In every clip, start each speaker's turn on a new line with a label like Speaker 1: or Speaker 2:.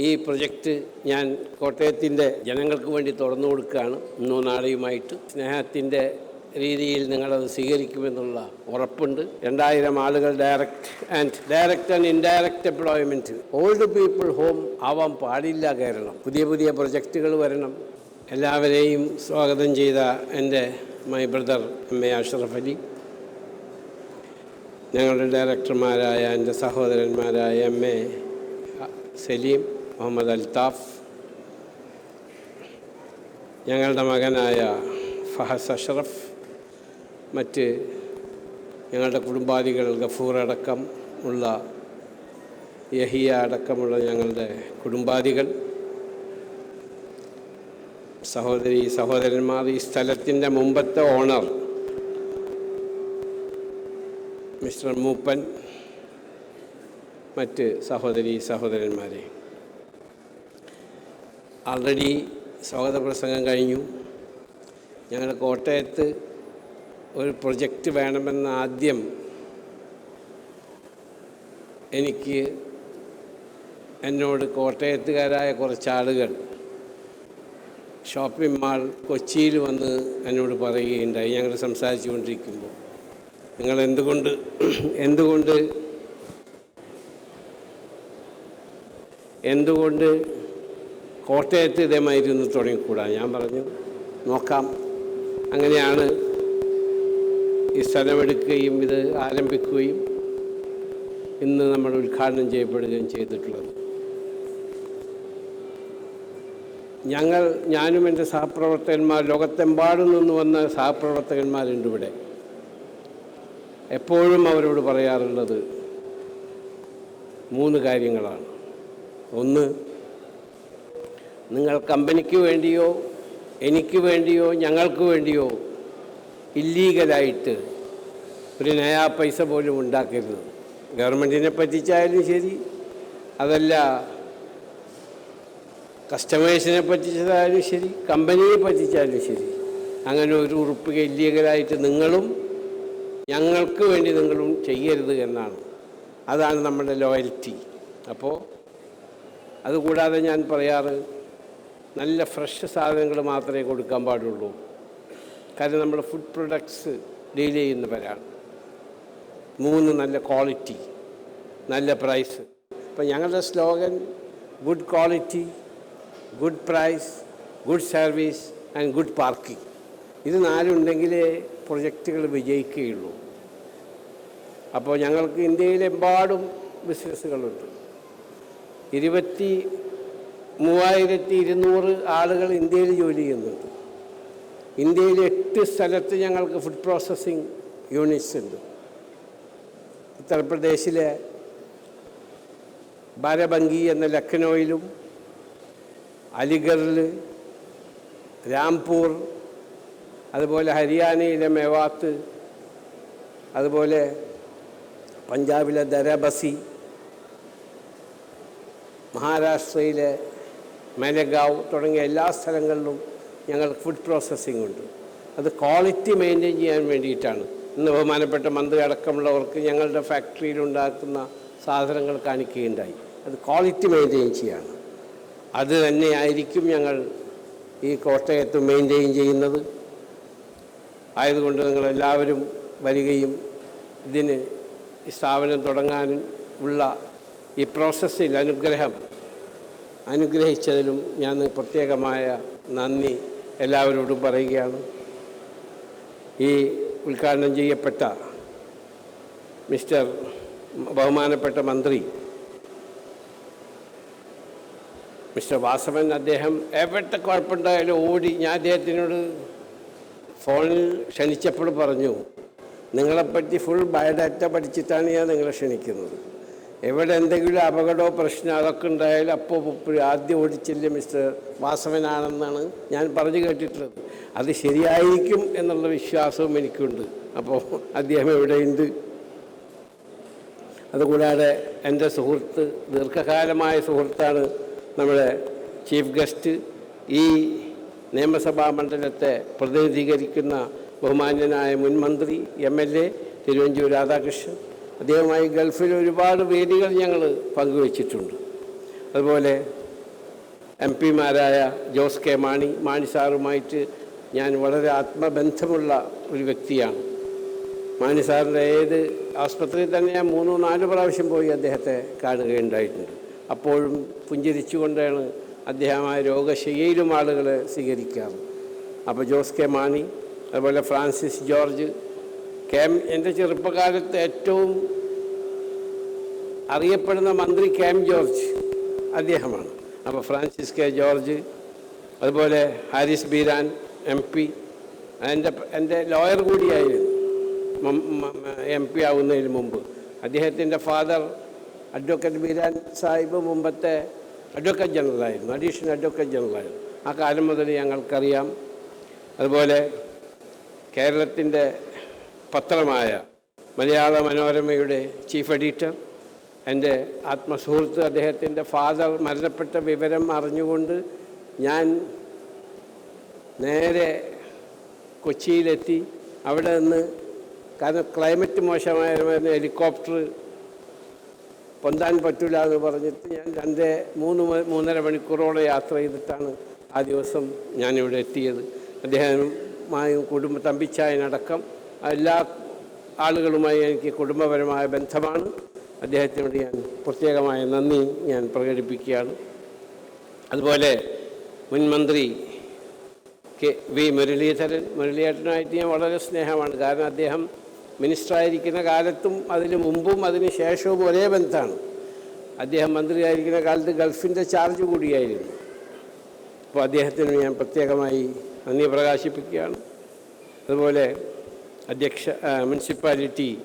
Speaker 1: ഈ പ്രൊജക്റ്റ് ഞാൻ കോട്ടയത്തിന്റെ ജനങ്ങൾക്ക് വേണ്ടി തുറന്നു കൊടുക്കുകയാണ്. ഇന്നോ നാളെയുമായിട്ട്. സ്നേഹത്തിന്റെ രീതിയിൽ നിങ്ങളത് സ്വീകരിക്കുമെന്നുള്ള ഉറപ്പുണ്ട്. രണ്ടായിരം ആളുകൾ direct and direct and indirect employment. Old people home ആവാൻ പാടില്ല കേരളം. പുതിയ പുതിയ പ്രൊജക്റ്റുകൾ വരണം. എല്ലാവരെയും സ്വാഗതം ചെയ്ത എന്റെ my brother M A Ashraf Ali ഞങ്ങളുടെ ഡയറക്ടർമാരായ എന്റെ സഹോദരന്മാരായ എം എ സലീം. മുഹമ്മദ് അൽത്താഫ് ഞങ്ങളുടെ മകനായ ഫഹസ് അഷറഫ് മറ്റ് ഞങ്ങളുടെ കുടുംബാദികൾ ഗഫൂർ അടക്കം ഉള്ള യഹിയ അടക്കമുള്ള ഞങ്ങളുടെ കുടുംബാദികൾ സഹോദരി സഹോദരന്മാർ ഈ സ്ഥലത്തിന്റെ മുമ്പത്തെ ഓണർ മിസ്റ്റർ മൂപ്പൻ മറ്റ് സഹോദരി സഹോദരന്മാരെ. ആൾറെഡി സ്വാഗത പ്രസംഗം കഴിഞ്ഞു. ഞങ്ങൾ കോട്ടയത്ത് ഒരു പ്രൊജക്റ്റ് വേണമെന്ന് ആദ്യം എനിക്ക് എന്നോട് കോട്ടയത്തുകാരായ കുറച്ച് ആളുകൾ ഷോപ്പിംഗ് മാൾ കൊച്ചിയിൽ വന്ന് എന്നോട് പറയുകയുണ്ടായി. ഞങ്ങൾ സംസാരിച്ചു കൊണ്ടിരിക്കുമ്പോൾ നിങ്ങൾ എന്തുകൊണ്ട് എന്തുകൊണ്ട് എന്തുകൊണ്ട് കോട്ടയത്ത് ഇതേമാതിരി ഒന്ന് തുടങ്ങിക്കൂടാ. ഞാൻ പറഞ്ഞു നോക്കാം. അങ്ങനെയാണ് ഈ സ്ഥലമെടുക്കുകയും ഇത് ആരംഭിക്കുകയും ഇന്ന് നമ്മൾ ഉദ്ഘാടനം ചെയ്യപ്പെടുകയും ചെയ്തിട്ടുള്ളത്. ഞങ്ങൾ ഞാനും എന്റെ സഹപ്രവർത്തകന്മാർ ലോകത്തെമ്പാടും നിന്ന് വന്ന സഹപ്രവർത്തകന്മാരുണ്ട് ഇവിടെ. എപ്പോഴും അവരോട് പറയാറുള്ളത് മൂന്ന് കാര്യങ്ങളാണ്. ഒന്ന് നിങ്ങൾ കമ്പനിക്ക് വേണ്ടിയോ എനിക്ക് വേണ്ടിയോ ഞങ്ങൾക്ക് വേണ്ടിയോ ഇല്ലീഗലായിട്ട് ഒരു നയാ പൈസ പോലും ഉണ്ടാക്കരുത്. ഗവൺമെന്റിനെ പറ്റിച്ചായാലും ശരി അതല്ല കസ്റ്റമേഴ്സിനെ പറ്റിച്ചതായാലും ശരി കമ്പനിയെ പറ്റിച്ചാലും ശരി. അങ്ങനെ ഒരു ഉറുപ്പിക ഇല്ലീഗലായിട്ട് നിങ്ങളും ഞങ്ങൾക്ക് വേണ്ടി നിങ്ങളും ചെയ്യരുത് എന്നാണ്. അതാണ് നമ്മുടെ ലോയൽറ്റി. അപ്പോൾ അതുകൂടാതെ ഞാൻ പറയാറ് നല്ല ഫ്രഷ് സാധനങ്ങൾ മാത്രമേ കൊടുക്കാൻ പാടുള്ളൂ. കാരണം നമ്മൾ ഫുഡ് പ്രൊഡക്ട്സ് ഡീൽ ചെയ്യുന്നവരാണ്. മൂന്ന് നല്ല ക്വാളിറ്റി നല്ല പ്രൈസ് അപ്പം ഞങ്ങളുടെ slogan good quality good price good service and good parking ഇത് നാലുണ്ടെങ്കിലേ പ്രൊജക്റ്റുകൾ വിജയിക്കുകയുള്ളൂ. അപ്പോൾ ഞങ്ങൾക്ക് ഇന്ത്യയിലെമ്പാടും ബിസിനസ്സുകളുണ്ട് ഇരുപത്തി മൂവായിരത്തി ഇരുന്നൂറ് ആളുകൾ ഇന്ത്യയിൽ ജോലി ചെയ്യുന്നുണ്ട്. ഇന്ത്യയിൽ എട്ട് സ്ഥലത്ത് ഞങ്ങൾക്ക് ഫുഡ് പ്രോസസ്സിംഗ് യൂണിറ്റ്സ് ഉണ്ട്. ഉത്തർപ്രദേശിലെ ബാരബങ്കി എന്ന ലക്നൌയിലും അലിഗറിൽ രാംപൂർ അതുപോലെ ഹരിയാനയിലെ മേവാത്ത് അതുപോലെ പഞ്ചാബിലെ ദരബസി മഹാരാഷ്ട്രയിലെ മേലഗാവ് തുടങ്ങിയ എല്ലാ സ്ഥലങ്ങളിലും ഞങ്ങൾ ഫുഡ് പ്രോസസ്സിംഗ് ഉണ്ട്. അത് ക്വാളിറ്റി മെയിന്റെയിൻ ചെയ്യാൻ വേണ്ടിയിട്ടാണ്. ഇന്ന് ബഹുമാനപ്പെട്ട മന്ത്രി അടക്കമുള്ളവർക്ക് ഞങ്ങളുടെ ഫാക്ടറിയിൽ ഉണ്ടാക്കുന്ന സാധനങ്ങൾ കാണിക്കുകയുണ്ടായി. അത് ക്വാളിറ്റി മെയിന്റെയിൻ ചെയ്യാണ്. അത് തന്നെയായിരിക്കും ഞങ്ങൾ ഈ കോട്ടയത്ത് മെയിന്റെയിൻ ചെയ്യുന്നത്. ആയതുകൊണ്ട് നിങ്ങളെല്ലാവരും വരികയും ഇതിന് സ്ഥാപനം തുടങ്ങാനും ഉള്ള ഈ പ്രോസസ്സിൽ അനുഗ്രഹം അനുഗ്രഹിച്ചതിലും ഞാൻ പ്രത്യേകമായ നന്ദി എല്ലാവരോടും പറയുകയാണ്. ഈ ഉദ്ഘാടനം ചെയ്യപ്പെട്ട മിസ്റ്റർ ബഹുമാനപ്പെട്ട മന്ത്രി മിസ്റ്റർ വാസവൻ അദ്ദേഹം എവിടെ കുഴപ്പമുണ്ടായാലും ഓടി ഞാൻ അദ്ദേഹത്തിനോട് ഫോണിൽ ക്ഷണിച്ചപ്പോൾ പറഞ്ഞു നിങ്ങളെപ്പറ്റി ഫുൾ ബയോഡാറ്റ പഠിച്ചിട്ടാണ് ഞാൻ നിങ്ങളെ ക്ഷണിക്കുന്നത്. എവിടെ എന്തെങ്കിലും അപകടമോ പ്രശ്നമോ അതൊക്കെ ഉണ്ടായാലും അപ്പോൾ ആദ്യം ഓടിച്ചില്ല മിസ്റ്റർ വാസവനാണെന്നാണ് ഞാൻ പറഞ്ഞു കേട്ടിട്ടുള്ളത്. അത് ശരിയായിരിക്കും എന്നുള്ള വിശ്വാസവും എനിക്കുണ്ട്. അപ്പോൾ അദ്ദേഹം എവിടെയുണ്ട്? അതുകൂടാതെ എന്റെ സുഹൃത്ത് ദീർഘകാലമായ സുഹൃത്താണ് നമ്മുടെ ചീഫ് ഗസ്റ്റ്. ഈ നിയമസഭാ മണ്ഡലത്തെ പ്രതിനിധീകരിക്കുന്ന ബഹുമാന്യനായ മുൻ മന്ത്രി M L A Thiruvanchoor Radhakrishnan. അദ്ദേഹവുമായി ഗൾഫിൽ ഒരുപാട് വേദികൾ ഞങ്ങൾ പങ്കുവച്ചിട്ടുണ്ട്. അതുപോലെ എം പിമാരായ ജോസ് കെ മാണി മാണി സാറുമായിട്ട് ഞാൻ വളരെ ആത്മബന്ധമുള്ള ഒരു വ്യക്തിയാണ്. മാണി സാറിന്റെ ഏത് ആസ്പത്രിയിൽ തന്നെ ഞാൻ മൂന്നോ നാല് പ്രാവശ്യം പോയി അദ്ദേഹത്തെ കാണുകയുണ്ടായിട്ടുണ്ട്. അപ്പോഴും പുഞ്ചിരിച്ചുകൊണ്ടാണ് അദ്ദേഹമായ രോഗശയ്യയിലും ആളുകളെ സ്വീകരിക്കാറ്. അപ്പോൾ ജോസ് കെ മാണി അതുപോലെ ഫ്രാൻസിസ് ജോർജ് എന്റെ ചെറുപ്പകാലത്ത് ഏറ്റവും അറിയപ്പെടുന്ന മന്ത്രി കെ എം ജോർജ് അദ്ദേഹമാണ്. അപ്പോൾ ഫ്രാൻസിസ് കെ ജോർജ് അതുപോലെ ഹാരിസ് ബീരാൻ എം പി എന്റെ എന്റെ ലോയർ കൂടിയായിരുന്നു എം പി ആവുന്നതിന് മുമ്പ്. അദ്ദേഹത്തിന്റെ ഫാദർ അഡ്വക്കേറ്റ് ബീരാൻ സാഹിബ് മുമ്പത്തെ അഡ്വക്കേറ്റ് ജനറലായിരുന്നു അഡീഷണൽ അഡ്വക്കേറ്റ് ജനറലായിരുന്നു. ആ കാലം മുതൽ ഞങ്ങൾക്കറിയാം. അതുപോലെ കേരളത്തിന്റെ പത്രമായ മലയാള മനോരമയുടെ ചീഫ് എഡിറ്റർ എന്റെ ആത്മസുഹൃത്ത് അദ്ദേഹത്തിന്റെ ഫാദർ മരണപ്പെട്ട വിവരം അറിഞ്ഞുകൊണ്ട് ഞാൻ നേരെ കൊച്ചിയിലെത്തി. അവിടെ നിന്ന് കാരണം ക്ലൈമറ്റ് മോശമായിരുന്നു ഹെലികോപ്റ്റർ പൊന്താൻ പറ്റില്ല എന്ന് പറഞ്ഞിട്ട് ഞാൻ രണ്ട് മൂന്ന് മൂന്നര മണിക്കൂറോളം യാത്ര ചെയ്തിട്ടാണ് ആ ദിവസം ഞാനിവിടെ എത്തിയത്. അദ്ദേഹവുമായും കുടുംബ തമ്പിച്ചായനടക്കം എല്ലാ ആളുകളുമായി എനിക്ക് കുടുംബപരമായ ബന്ധമാണ്. അദ്ദേഹത്തിനോട് ഞാൻ പ്രത്യേകമായ നന്ദി ഞാൻ പ്രകടിപ്പിക്കുകയാണ്. അതുപോലെ മുൻ മന്ത്രി കെ വി മുരളീധരൻ മുരളീധരനായിട്ട് ഞാൻ വളരെ സ്നേഹമാണ്. കാരണം അദ്ദേഹം മിനിസ്റ്ററായിരിക്കുന്ന കാലത്തും അതിന് മുമ്പും അതിന് ശേഷവും ഒരേ ബന്ധമാണ്. അദ്ദേഹം മന്ത്രിയായിരിക്കുന്ന കാലത്ത് ഗൾഫിന്റെ ചാർജ് കൂടിയായിരുന്നു. അപ്പോൾ അദ്ദേഹത്തിന് ഞാൻ പ്രത്യേകമായി നന്ദി പ്രകാശിപ്പിക്കുകയാണ്. അതുപോലെ അധ്യക്ഷ മുനിസിപ്പാലിറ്റി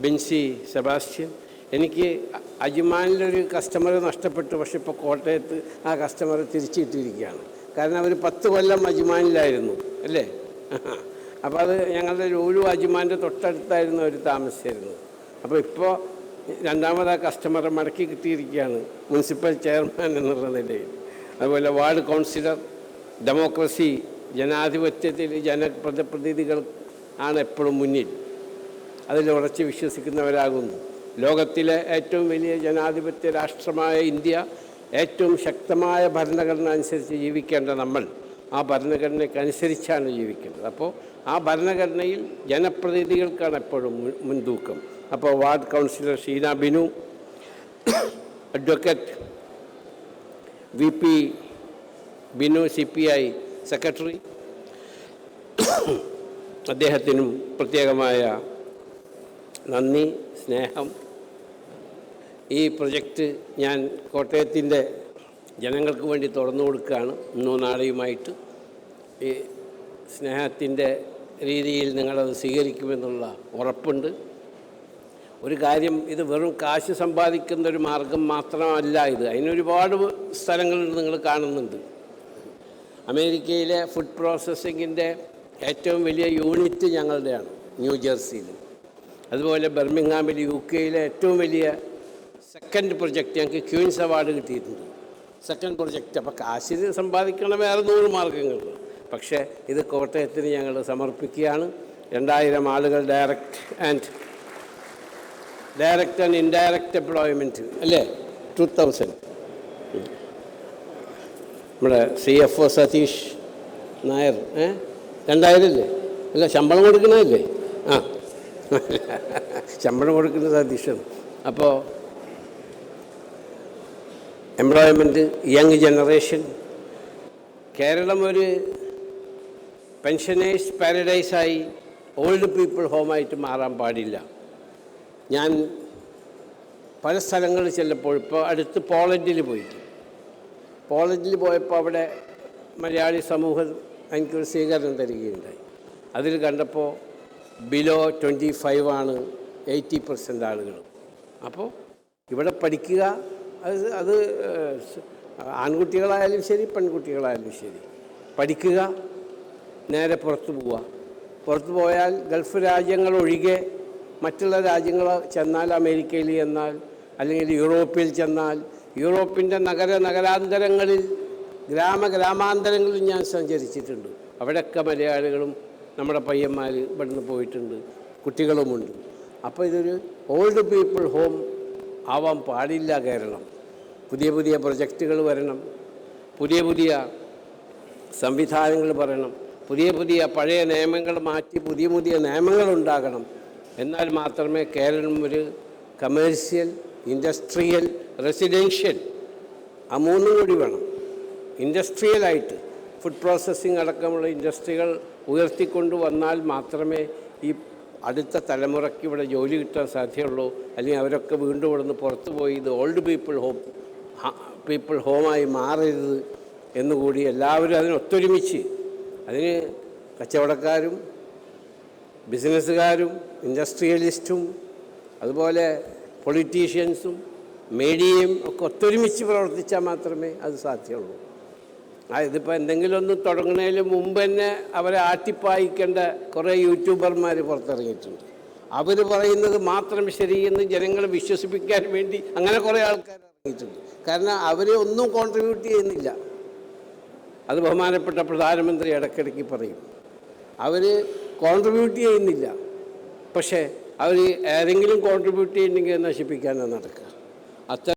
Speaker 1: ബെൻസി സെബാസ്റ്റ്യൻ. എനിക്ക് അജിമാനിലൊരു കസ്റ്റമർ നഷ്ടപ്പെട്ടു. പക്ഷെ ഇപ്പോൾ കോട്ടയത്ത് ആ കസ്റ്റമർ തിരിച്ചിട്ടിരിക്കുകയാണ്. കാരണം അവർ പത്ത് കൊല്ലം അജ്മാനിലായിരുന്നു. അല്ലേ? അപ്പോൾ അത് ഞങ്ങളുടെ ലൂലു അജ്മാന്റെ തൊട്ടടുത്തായിരുന്നു അവർ താമസിച്ചിരുന്നത്. അപ്പോൾ ഇപ്പോൾ രണ്ടാമത് ആ കസ്റ്റമറെ മടക്കി കിട്ടിയിരിക്കുകയാണ് മുനിസിപ്പൽ ചെയർമാൻ എന്നുള്ള നിലയിൽ. അതുപോലെ വാർഡ് കൗൺസിലർ ഡെമോക്രസി ജനാധിപത്യത്തിൽ ജനപ്രതിനിധികൾ ആണ് എപ്പോഴും മുന്നിൽ. അതിൽ ഉറച്ച് വിശ്വസിക്കുന്നവരാകുന്നു. ലോകത്തിലെ ഏറ്റവും വലിയ ജനാധിപത്യ രാഷ്ട്രമായ ഇന്ത്യ ഏറ്റവും ശക്തമായ ഭരണഘടന അനുസരിച്ച് ജീവിക്കേണ്ട നമ്മൾ ആ ഭരണഘടനയ്ക്ക് അനുസരിച്ചാണ് ജീവിക്കേണ്ടത്. അപ്പോൾ ആ ഭരണഘടനയിൽ ജനപ്രതിനിധികൾക്കാണ് എപ്പോഴും മുൻതൂക്കം. അപ്പോൾ ward councillor Sheena Binu advocate V P Binu C P I secretary അദ്ദേഹത്തിനും പ്രത്യേകമായ നന്ദി സ്നേഹം. ഈ പ്രൊജക്റ്റ് ഞാൻ കോട്ടയത്തിന്റെ ജനങ്ങൾക്ക് വേണ്ടി തുറന്നു കൊടുക്കുകയാണ് ഇന്നോ നാളെയുമായിട്ട്. ഈ സ്നേഹത്തിന്റെ രീതിയിൽ നിങ്ങളത് സ്വീകരിക്കുമെന്നുള്ള ഉറപ്പുണ്ട്. ഒരു കാര്യം ഇത് വെറും കാശ് സമ്പാദിക്കുന്ന ഒരു മാർഗം മാത്രമല്ല ഇത്. അതിനൊരുപാട് സ്ഥലങ്ങളുണ്ട് നിങ്ങൾ കാണുന്നുണ്ട്. അമേരിക്കയിലെ ഫുഡ് പ്രോസസ്സിങ്ങിന്റെ ഏറ്റവും വലിയ യൂണിറ്റ് ഞങ്ങളുടെയാണ് ന്യൂജേഴ്സിയിൽ അതുപോലെ ബർമിംഗാമിൽ യു കെയിലെ ഏറ്റവും വലിയ സെക്കൻഡ് പ്രൊജക്റ്റ് ഞങ്ങൾക്ക് ക്യൂൻസ് അവാർഡ് കിട്ടിയിട്ടുണ്ട്. സെക്കൻഡ് പ്രൊജക്റ്റ് അപ്പോൾ കാശിന് സമ്പാദിക്കണം വേറെ നൂറ് മാർഗങ്ങളുണ്ട് പക്ഷേ ഇത് കോട്ടയത്തിന് ഞങ്ങൾ സമർപ്പിക്കുകയാണ്. രണ്ടായിരം ആളുകൾ direct and direct and indirect employment അല്ലേ? ടു തൗസൻഡ് നമ്മുടെ C F O Satheesh Nair ഏ? രണ്ടായിരം അല്ലേ അല്ല ശമ്പളം കൊടുക്കുന്നതല്ലേ? ആ. ശമ്പളം കൊടുക്കുന്ന സതീഷാണ് അപ്പോൾ എംപ്ലോയ്മെന്റ് യങ് ജനറേഷൻ കേരളം ഒരു പെൻഷനേഴ്സ് പാരഡൈസായി ഓൾഡ് പീപ്പിൾ ഹോമായിട്ട് മാറാൻ പാടില്ല. ഞാൻ പല സ്ഥലങ്ങളിൽ ചെല്ലപ്പോൾ ഇപ്പോൾ അടുത്ത് പോളണ്ടിൽ പോയിട്ട്. പോളണ്ടിൽ പോയപ്പോൾ അവിടെ മലയാളി സമൂഹം എനിക്കൊരു സ്വീകരണം തരികയുണ്ടായി. അതിൽ കണ്ടപ്പോൾ ബിലോ ട്വന്റി ഫൈവ് ആണ് എയ്റ്റി പെർസെന്റ് ആളുകൾ അപ്പോൾ ഇവിടെ പഠിക്കുക അത് അത് ആൺകുട്ടികളായാലും ശരി പെൺകുട്ടികളായാലും ശരി. പഠിക്കുക നേരെ പുറത്തു പോവുക. പുറത്തു പോയാൽ ഗൾഫ് രാജ്യങ്ങൾ ഒഴികെ മറ്റുള്ള രാജ്യങ്ങൾ ചെന്നാൽ അമേരിക്കയിൽ ചെന്നാൽ അല്ലെങ്കിൽ യൂറോപ്പിൽ ചെന്നാൽ യൂറോപ്പിന്റെ നഗര നഗരാന്തരങ്ങളിൽ ഗ്രാമ ഗ്രാമാന്തരങ്ങളിൽ ഞാൻ സഞ്ചരിച്ചിട്ടുണ്ട്. അവിടെയൊക്കെ മലയാളികളും നമ്മുടെ പയ്യന്മാർ ഇവിടുന്ന് പോയിട്ടുണ്ട്. കുട്ടികളുമുണ്ട്. അപ്പോൾ ഇതൊരു ഓൾഡ് പീപ്പിൾ ഹോം ആവാൻ പാടില്ല കേരളം. പുതിയ പുതിയ പ്രൊജക്റ്റുകൾ വരണം. പുതിയ പുതിയ സംവിധാനങ്ങൾ പറയണം. പുതിയ പുതിയ പഴയ നിയമങ്ങൾ മാറ്റി പുതിയ പുതിയ നിയമങ്ങൾ ഉണ്ടാകണം. എന്നാൽ മാത്രമേ കേരളം ഒരു കമേഴ്സ്യൽ ഇൻഡസ്ട്രിയൽ റെസിഡൻഷ്യൽ ആ മൂന്നും കൂടി വേണം. ഇൻഡസ്ട്രിയലായിട്ട് ഫുഡ് പ്രോസസ്സിംഗ് അടക്കമുള്ള ഇൻഡസ്ട്രികൾ ഉയർത്തിക്കൊണ്ട് വന്നാൽ മാത്രമേ ഈ അടുത്ത തലമുറയ്ക്ക് ഇവിടെ ജോലി കിട്ടാൻ സാധ്യതയുള്ളൂ. അല്ലെങ്കിൽ അവരൊക്കെ വീണ്ടും ഇവിടുന്ന് പുറത്തു പോയി ഇത് ഓൾഡ് പീപ്പിൾ ഹോം പീപ്പിൾ ഹോമായി മാറരുത് എന്നുകൂടി എല്ലാവരും അതിനൊത്തൊരുമിച്ച് അതിന് കച്ചവടക്കാരും ബിസിനസ്സുകാരും ഇൻഡസ്ട്രിയലിസ്റ്റും അതുപോലെ പൊളിറ്റീഷ്യൻസും മീഡിയയും ഒക്കെ ഒത്തൊരുമിച്ച് പ്രവർത്തിച്ചാൽ മാത്രമേ അത് സാധ്യമുള്ളൂ ഇതിപ്പോൾ എന്തെങ്കിലും ഒന്ന് തുടങ്ങുന്നതിന് മുമ്പ് തന്നെ അവരെ ആട്ടിപ്പായിക്കേണ്ട കുറേ യൂട്യൂബർമാർ പുറത്തിറങ്ങിയിട്ടുണ്ട്. അവർ പറയുന്നത് മാത്രം ശരിയെന്ന് ജനങ്ങളെ വിശ്വസിപ്പിക്കാൻ വേണ്ടി അങ്ങനെ കുറേ ആൾക്കാർ ഇറങ്ങിയിട്ടുണ്ട്. കാരണം അവരെ ഒന്നും കോൺട്രിബ്യൂട്ട് ചെയ്യുന്നില്ല. അത് ബഹുമാനപ്പെട്ട പ്രധാനമന്ത്രി ഇടയ്ക്കിടയ്ക്ക് പറയും. അവർ കോൺട്രിബ്യൂട്ട് ചെയ്യുന്നില്ല. പക്ഷേ അവർ ഏതെങ്കിലും കോൺട്രിബ്യൂട്ട് ചെയ്യുന്നെങ്കിൽ നശിപ്പിക്കാനാണ് നടക്കുക. അത്ര